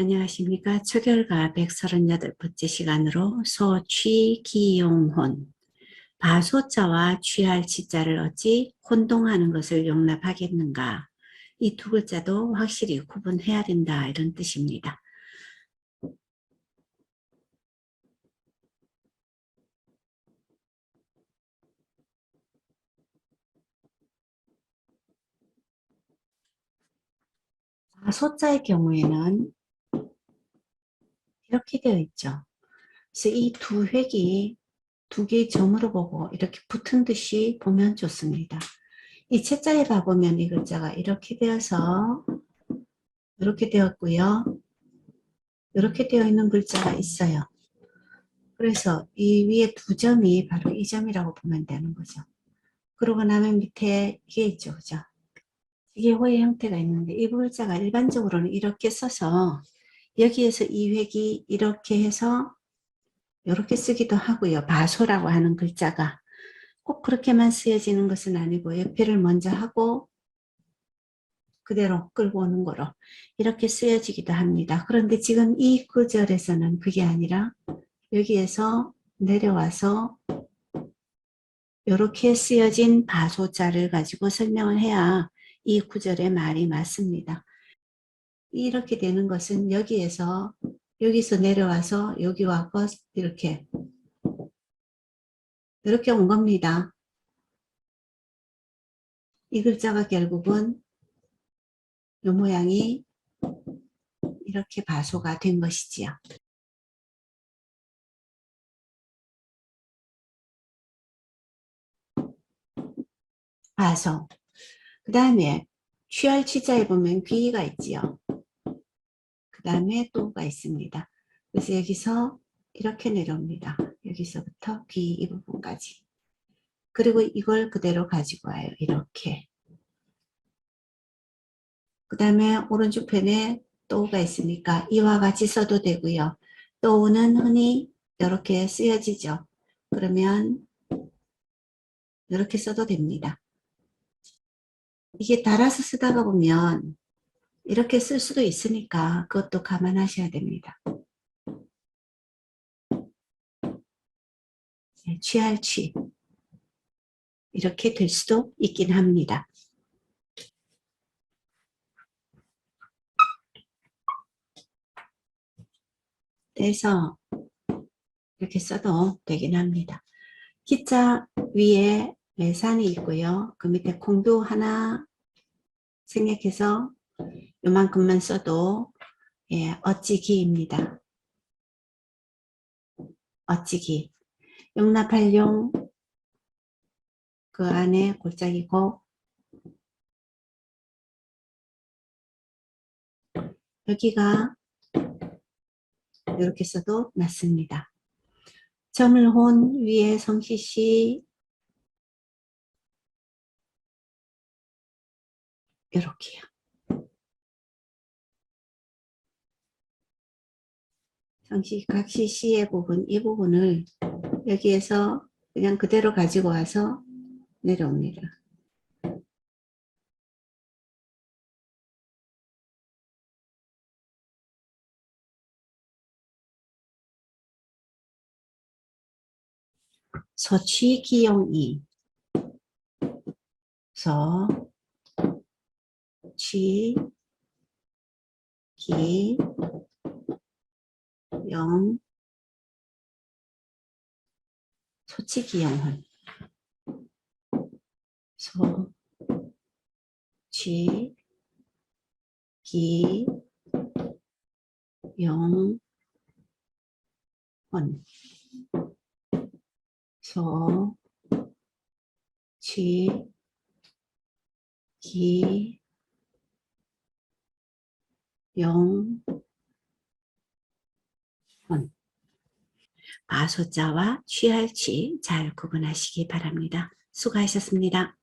안녕하십니까. 초결과 138번째 시간으로 소취기용혼 바소자와 취할 치자를 어찌 혼동하는 것을 용납하겠는가 이 두 글자도 확실히 구분해야 된다 이런 뜻입니다. 바소자의 경우에는 이렇게 되어 있죠. 그래서 이 두 획이 두 개의 점으로 보고 이렇게 붙은 듯이 보면 좋습니다. 이 채자에 가보면 이 글자가 이렇게 되어서 이렇게 되었고요. 이렇게 되어 있는 글자가 있어요. 그래서 이 위에 두 점이 바로 이 점이라고 보면 되는 거죠. 그러고 나면 밑에 이게 있죠. 그죠? 이게 호의 형태가 있는데 이 글자가 일반적으로는 이렇게 써서 여기에서 이 획이 이렇게 해서 이렇게 쓰기도 하고요. 바소라고 하는 글자가 꼭 그렇게만 쓰여지는 것은 아니고 옆에를 먼저 하고 그대로 끌고 오는 거로 이렇게 쓰여지기도 합니다. 그런데 지금 이 구절에서는 그게 아니라 여기에서 내려와서 이렇게 쓰여진 바소자를 가지고 설명을 해야 이 구절의 말이 맞습니다. 이렇게 되는 것은 여기에서 여기서 내려와서 여기 와서 이렇게 이렇게 온 겁니다. 이 글자가 결국은 이 모양이 이렇게 바소가 된 것이지요. 바소. 그 다음에 취할 취자에 보면 귀가 있지요. 그 다음에 또가 있습니다. 그래서 여기서 이렇게 내려옵니다. 여기서부터 귀 이 부분까지. 그리고 이걸 그대로 가지고 와요. 이렇게. 그 다음에 오른쪽 편에 또가 있으니까 이와 같이 써도 되고요. 또는 흔히 이렇게 쓰여지죠. 그러면 이렇게 써도 됩니다. 이게 달아서 쓰다가 보면 이렇게 쓸 수도 있으니까 그것도 감안하셔야 됩니다. 네, 취할 취 이렇게 될 수도 있긴 합니다. 그래서 이렇게 써도 되긴 합니다. 기자 위에 매산이 있고요. 그 밑에 콩도 하나 생략해서 요만큼만 써도 예, 어찌기입니다. 어찌기. 용납할 용 그 안에 골짜기고 여기가 이렇게 써도 맞습니다. 점을 혼 위에 성시시 이렇게요. 상시, 각시 시의 부분, 이 부분을 여기에서 그냥 그대로 가지고 와서 내려옵니다. 서취 기용이 서, 취, 기, 영, 소치기 영혼 소, 취, 기, 영, 혼 소, 취, 기, 영, 혼. 아소자와 취할치 잘 구분하시기 바랍니다. 수고하셨습니다.